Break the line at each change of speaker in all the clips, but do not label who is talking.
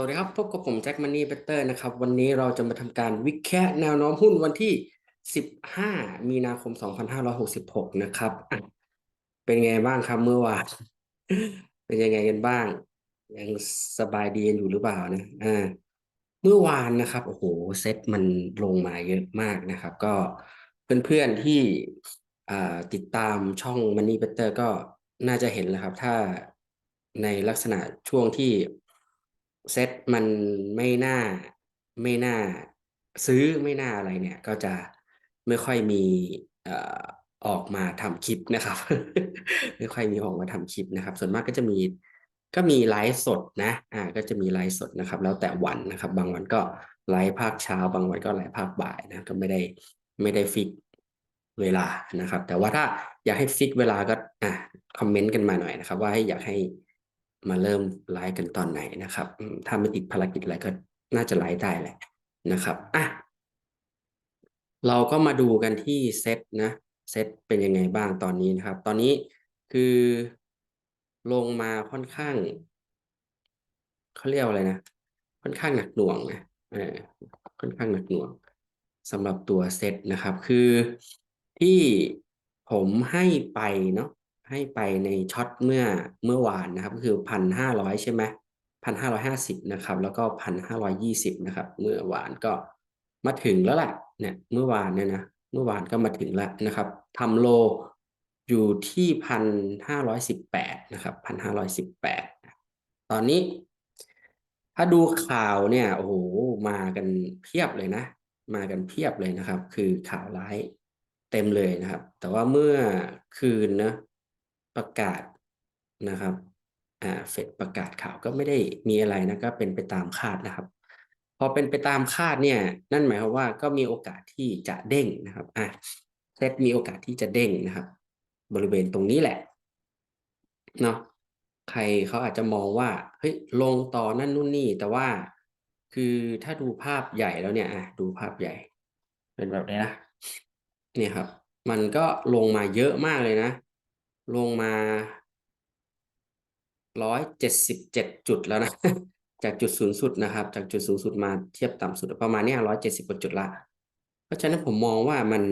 วัสดีครับ พบกับผมแจ็คมันนี่เบเตอร์นะครับ วันนี้เราจะมาทำการวิเคราะห์แนวโน้มหุ้นวันที่ 15 มีนาคม 2566 นะครับอะเป็นไงบ้างครับเมื่อวานเป็นยังไงกันบ้าง ยังสบายดีกันอยู่หรือเปล่านะอ่าเมื่อวานนะครับโอ้โหเซ็ตมันลงมาเยอะมากนะครับ ก็เพื่อนๆที่อ่ติดตามช่อง Money Better ก็น่าจะเห็นแล้วครับ ถ้าในลักษณะช่วงที่ เซ็ตมันไม่น่าไม่น่าซื้อไม่น่าอะไรเนี่ย ก็จะไม่ค่อยมีออกมาทำคลิปนะครับ ไม่ค่อยมีออกมาทำคลิปนะครับ ส่วนมากก็จะมีก็มีไลฟ์สดนะอ่าก็จะมีไลฟ์สดนะครับ แล้วแต่วันนะครับ บางวันก็ไลฟ์ภาคเช้า บางวันก็ไลฟ์ภาคบ่ายนะก็ไม่ได้ไม่ได้ฟิกเวลานะครับ แต่ว่าถ้าอยากให้ฟิกเวลาก็อะคอมเมนต์กันมาหน่อยนะครับ ว่าให้อยากให้ มาเริ่มไลฟ์กันตอนไหนนะครับ ถ้าไม่ติดภารกิจอะไรก็น่าจะไลฟ์ได้แหละนะครับอะเราก็มาดูกันที่เซตนะเซตเป็นยังไงบ้างตอนนี้นะครับ ตอนนี้คือลงมาค่อนข้างเขาเรียกว่าอะไรนะ ค่อนข้างหนักหน่วงนะเออค่อนข้างหนักหน่วงสำหรับตัวเซตนะครับ คือที่ผมให้ไปเนาะ ให้ไปในช็อตเมื่อเมื่อวานนะครับ ก็คือพันห้าร้อยใช่ไหมพันห้าร้อยห้าสิบนะครับ แล้วก็พันห้าร้อยยี่สิบนะครับ เมื่อวานก็มาถึงแล้วแหละเนี่ยเมื่อวานเนี่ยนะเมื่อวานก็มาถึงแล้วนะครับทำโลอยู่ที่พันห้าร้อยสิบแปดนะครับพันห้าร้อยสิบแปดตอนนี้ถ้าดูข่าวเนี่ยโอ้โหมากันเพียบเลยนะ มากันเพียบเลยนะครับ คือข่าวร้ายเต็มเลยนะครับ แต่ว่าเมื่อคืนนะ ประกาศนะครับอ่าเฟดประกาศข่าวก็ไม่ได้มีอะไรนะก็เป็นไปตามคาดนะครับ พอเป็นไปตามคาดเนี่ย นั่นหมายความว่าก็มีโอกาสที่จะเด้งนะครับอะเซตมีโอกาสที่จะเด้งนะครับ บริเวณตรงนี้แหละเนาะใครเขาอาจจะมองว่าเฮ้ยลงต่อนั่นนู่นนี่ แต่ว่าคือถ้าดูภาพใหญ่แล้วเนี่ยอะดูภาพใหญ่ เป็นแบบนี้นะเนี่ยครับ มันก็ลงมาเยอะมากเลยนะ ลงมาร้อยเจ็ดสิบเจ็ดจุดแล้วนะ จากจุดสูงสุดนะครับ จากจุดสูงสุดมาเทียบต่ำสุดประมาณนี้ร้อยเจ็ดสิบกว่าจุดละ เพราะฉะนั้นผมมองว่ามัน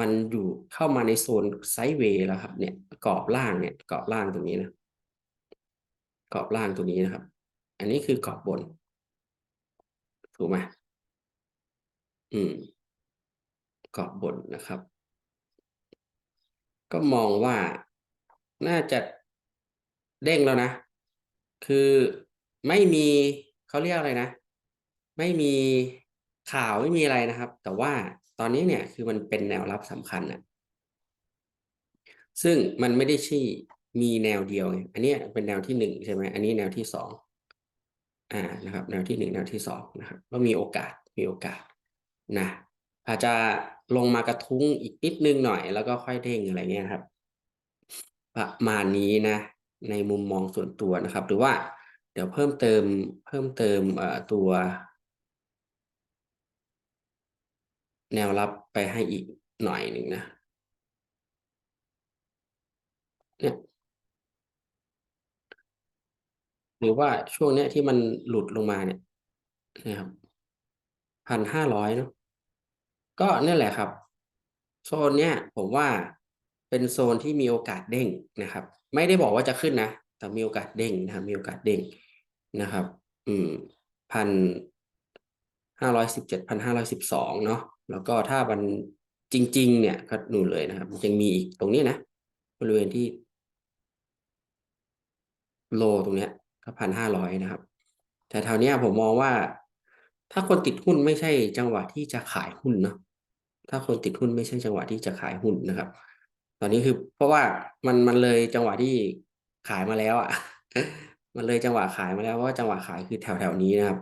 มันอยู่เข้ามาในโซนไซด์เวย์แล้วครับ เนี่ยกรอบล่างเนี่ยกรอบล่างตรงนี้นะกรอบล่างตรงนี้นะครับ อันนี้คือกรอบบน ถูกไหมอืมกรอบบนนะครับ ก็มองว่า น่าจะเด้งแล้วนะ คือไม่มีเขาเรียกอะไรนะ ไม่มีข่าวไม่มีอะไรนะครับ แต่ว่าตอนนี้เนี่ยคือมันเป็นแนวรับสำคัญนะซึ่งมันไม่ได้ชี่มีแนวเดียวไงอันนี้เป็นแนวที่หนึ่งใช่ไหมอันนี้แนวที่สองอ่านะครับ แนวที่หนึ่งแนวที่สองนะครับ ก็มีโอกาสมีโอกาสนะอาจจะลงมากระทุ้งอีกนิดนึงหน่อย แล้วก็ค่อยเด้งอะไรเงี้ยครับ ประมาณนี้นะ ในมุมมองส่วนตัวนะครับ หรือว่าเดี๋ยวเพิ่มเติมเพิ่มเติมตัว แนวรับไปให้อีกหน่อยหนึ่งนะเนี่ยหรือว่าช่วงเนี้ยที่มันหลุดลงมาเนี่ยนะครับพันห้าร้อยเนาะก็นั่แหละครับ โซนเนี้ยผมว่า เป็นโซนที่มีโอกาสเด้งนะครับ ไม่ได้บอกว่าจะขึ้นนะ แต่มีโอกาสเด้งนะครับ มีโอกาสเด้งนะครับ อืมพันห้าร้อยสิบเจ็ดพันห้าร้อยสิบสองเนาะแล้วก็ถ้ามันจริง ๆ เนี่ยก็นู่นเลยนะครับยังมีอีกตรงนี้นะ บริเวณที่โลตรงเนี้ยก็พันห้าร้อยนะครับ แต่แถวเนี้ยผมมองว่า ถ้าคนติดหุ้นไม่ใช่จังหวะที่จะขายหุ้นเนาะถ้าคนติดหุ้นไม่ใช่จังหวะที่จะขายหุ้นนะครับ ตอนนี้คือเพราะว่ามันมันเลยจังหวะที่ขายมาแล้ว อะ มันเลยจังหวะขายมาแล้วเพราะว่าจังหวะขายคือแถวแถวนี้นะครับ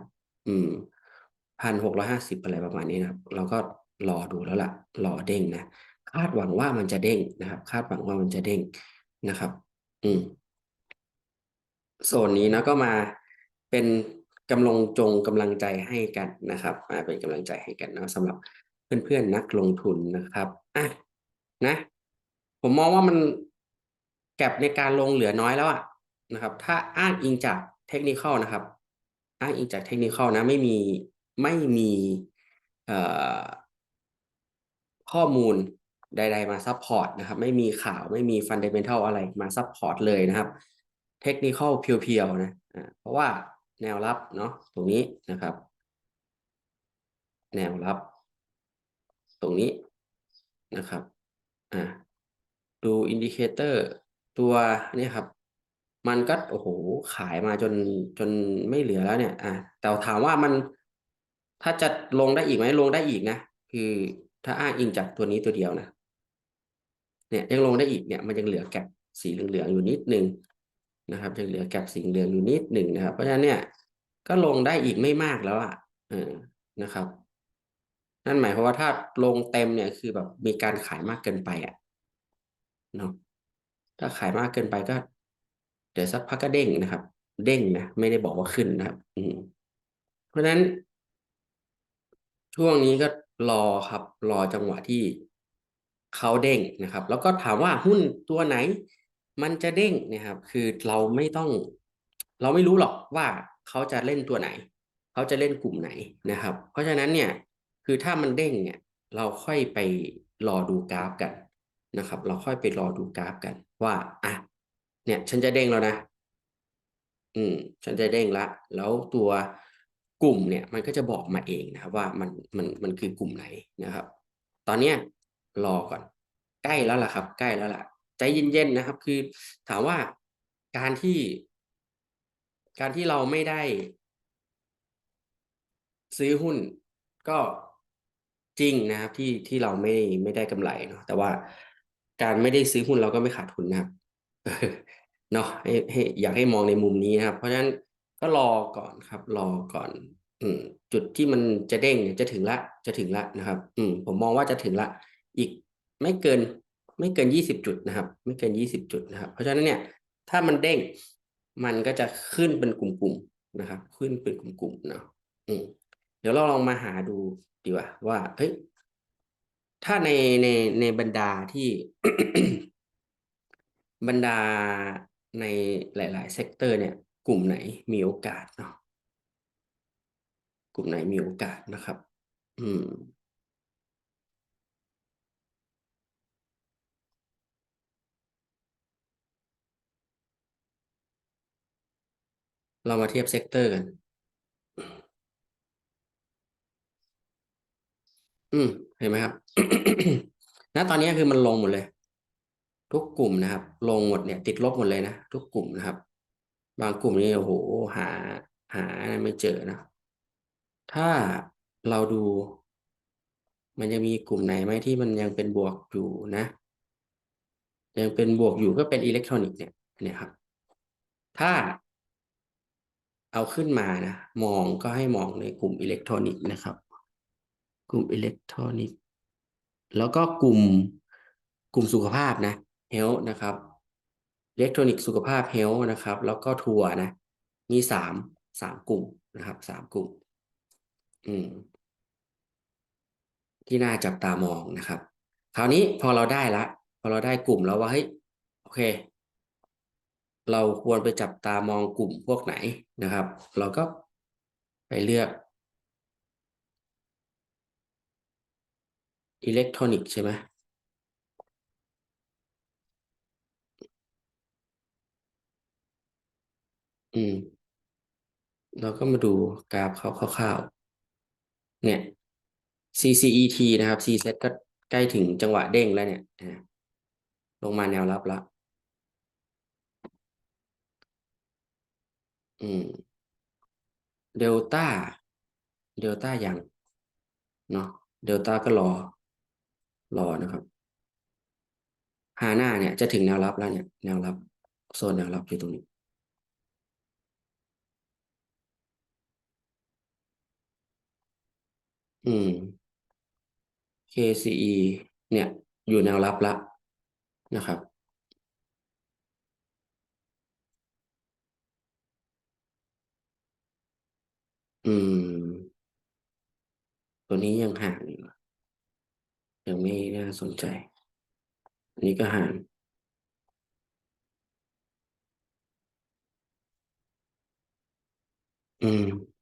อืมพันหกร้อยห้าสิบอะไรประมาณนี้นะครับ เราก็รอดูแล้วล่ะ รอเด้งนะคาดหวังว่ามันจะเด้งนะครับ คาดหวังว่ามันจะเด้งนะครับ อืมโซนนี้นะก็มาเป็นกำลังจงกำลังใจให้กันนะครับมาเป็นกำลังใจให้กันนะสำหรับเพื่อนๆนักลงทุนนะครับอะนะ ผมมองว่ามันแก็บในการลงเหลือน้อยแล้วอะนะครับ ถ้าอ้างอิงจากเทคนิคนะครับ อ้างอิงจากเทคนิคนะไม่มีไม่มีข้อมูลใด ๆ มาซับพอร์ตนะครับ ไม่มีข่าวไม่มีฟันเดเมนทัลอะไรมาซับพอร์ตเลยนะครับ เทคนิคเพียวๆนะเพราะว่าแนวรับเนาะตรงนี้นะครับ แนวรับ ตรงนี้นะครับอ่า ดูอินดิเคเตอร์ตัวนี้ครับ มันก็โอ้โหขายมาจนจนไม่เหลือแล้วเนี่ย อะแต่ถามว่ามันถ้าจะลงได้อีกไหมลงได้อีกนะ คือถ้าอ้างอิงจากตัวนี้ตัวเดียวนะเนี่ยยังลงได้อีกเนี่ยมันยังเหลือแกลบสีเหลืองๆอยู่นิดหนึ่งนะครับยังเหลือแกลบสีเหลืองอยู่นิดหนึ่งนะครับ เพราะฉะนั้นเนี่ยก็ลงได้อีกไม่มากแล้วอะเออนะครับ นั่นหมายความว่าถ้าลงเต็มเนี่ยคือแบบมีการขายมากเกินไปอะ เนาะถ้าขายมากเกินไปก็ เดี๋ยวสักพักก็เด้งนะครับ เด้งนะไม่ได้บอกว่าขึ้นนะครับ อืม เพราะฉะนั้น ช่วงนี้ก็รอครับ รอจังหวะที่เขาเด้งนะครับ แล้วก็ถามว่าหุ้นตัวไหน มันจะเด้งนะครับ คือเราไม่ต้อง เราไม่รู้หรอกว่าเขาจะเล่นตัวไหน เขาจะเล่นกลุ่มไหนนะครับ เพราะฉะนั้นเนี่ย คือถ้ามันเด้งเนี่ย เราค่อยไปรอดูกราฟกัน นะครับ เราค่อยไปรอดูกราฟกัน ว่าอะเนี่ย ฉันจะเด้งแล้วนะ อืม ฉันจะเด้งละ แล้วตัวกลุ่มเนี่ย มันก็จะบอกมาเองนะครับ ว่ามันมันมันคือกลุ่มไหนนะครับ ตอนเนี้ยรอก่อน ใกล้แล้วล่ะครับ ใกล้แล้วล่ะใจเย็นๆนะครับ คือถามว่าการที่ การที่เราไม่ได้ ซื้อหุ้นก็จริงนะครับที่ที่เราไม่ไม่ได้กำไรเนาะแต่ว่า การไม่ได้ซื้อหุ้นเราก็ไม่ขาดทุนนะครับเนาะให้ให้อยากให้มองในมุมนี้นะครับ เพราะฉะนั้นก็รอก่อนครับ รอก่อน อืม จุดที่มันจะเด้งเนี่ยจะถึงละ จะถึงละนะครับ อืม ผมมองว่าจะถึงละ อีกไม่เกิน ไม่เกินยี่สิบจุดนะครับ ไม่เกินยี่สิบจุดนะครับ เพราะฉะนั้นเนี่ย ถ้ามันเด้ง มันก็จะขึ้นเป็นกลุ่มๆนะครับ ขึ้นเป็นกลุ่มๆเนาะอืมเดี๋ยวเราลองมาหาดูดีกว่าว่าเฮ้ย ถ้าในในในบรรดาที่ บรรดาในหลาย ๆ เซกเตอร์เนี่ย กลุ่มไหนมีโอกาสเนาะกลุ่มไหนมีโอกาสนะครับ อืมเรามาเทียบเซกเตอร์กัน อืมเห็นไหมครับณตอนนี้คือมันลงหมดเลย ทุกกลุ่มนะครับ ลงหมดเนี่ย ติดลบหมดเลยนะทุกกลุ่มนะครับ บางกลุ่มนี่โอ้โหหา หาไม่เจอนะถ้าเราดู มันจะมีกลุ่มไหนไหมที่มันยังเป็นบวกอยู่นะ ยังเป็นบวกอยู่ก็เป็นอิเล็กทรอนิกส์เนี่ยเนี่ยครับ ถ้าเอาขึ้นมานะ มองก็ให้มองในกลุ่มอิเล็กทรอนิกส์นะครับ กลุ่มอิเล็กทรอนิกส์แล้วก็กลุ่มกลุ่มสุขภาพนะเฮลนะครับอิเล็กทรอนิกส์สุขภาพเฮลนะครับ แล้วก็ทัวร์นะมีสามสามกลุ่มนะครับสามกลุ่ม อืม ที่น่าจับตามองนะครับ คราวนี้พอเราได้ละ พอเราได้กลุ่มแล้วว่าเฮ้ยโอเค เราควรไปจับตามองกลุ่มพวกไหนนะครับ เราก็ไปเลือก อิเล็กทรอนิกส์ใช่ไหมอืม เราก็มาดูกราฟเขาคร่าวๆ เนี่ย CCET นะครับ CSET ก็ใกล้ถึงจังหวะเด้งแล้วเนี่ย ลงมาแนวรับแล้วอืม เดลต้า เดลต้ายัง เนาะ เดลต้าก็รอ รอนะครับฮาน่าเนี่ยจะถึงแนวรับแล้วเนี่ยแนวรับโซนแนวรับอยู่ตรงนี้อืม KCE เนี่ยอยู่แนวรับละนะครับ อืม ตัวนี้ยังห่าง ยังไม่น่าสนใจ อันนี้ก็หารอืม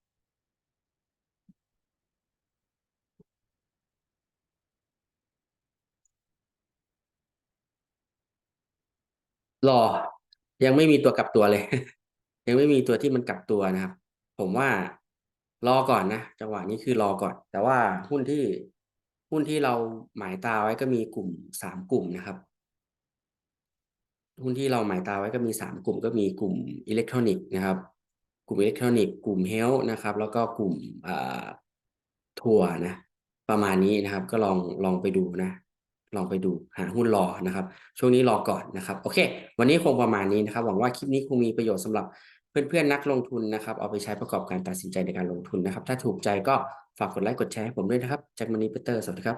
รอ ยังไม่มีตัวกลับตัวเลย ยังไม่มีตัวที่มันกลับตัวนะครับ ผมว่ารอก่อนนะ จังหวะนี้คือรอก่อน แต่ว่าหุ้นที่ หุ้นที่เราหมายตาไว้ก็มีกลุ่มสามกลุ่มนะครับ หุ้นที่เราหมายตาไว้ก็มีสามกลุ่ม ก็มีกลุ่มอิเล็กทรอนิกส์นะครับ กลุ่มอิเล็กทรอนิกส์กลุ่มเฮลท์นะครับ แล้วก็กลุ่มอ่าทัวนะ ประมาณนี้นะครับ ก็ลองลองไปดูนะ ลองไปดูหาหุ้นรอนะครับ ช่วงนี้รอก่อนนะครับ โอเค วันนี้คงประมาณนี้นะครับ หวังว่าคลิปนี้คงมีประโยชน์สำหรับเพื่อนๆนักลงทุนนะครับ เอาไปใช้ประกอบการตัดสินใจในการลงทุนนะครับ ถ้าถูกใจก็ ฝากกดไลค์กดแชร์ให้ผมด้วยนะครับแจ็คมันนี่เปเตอร์สวัสดีครับ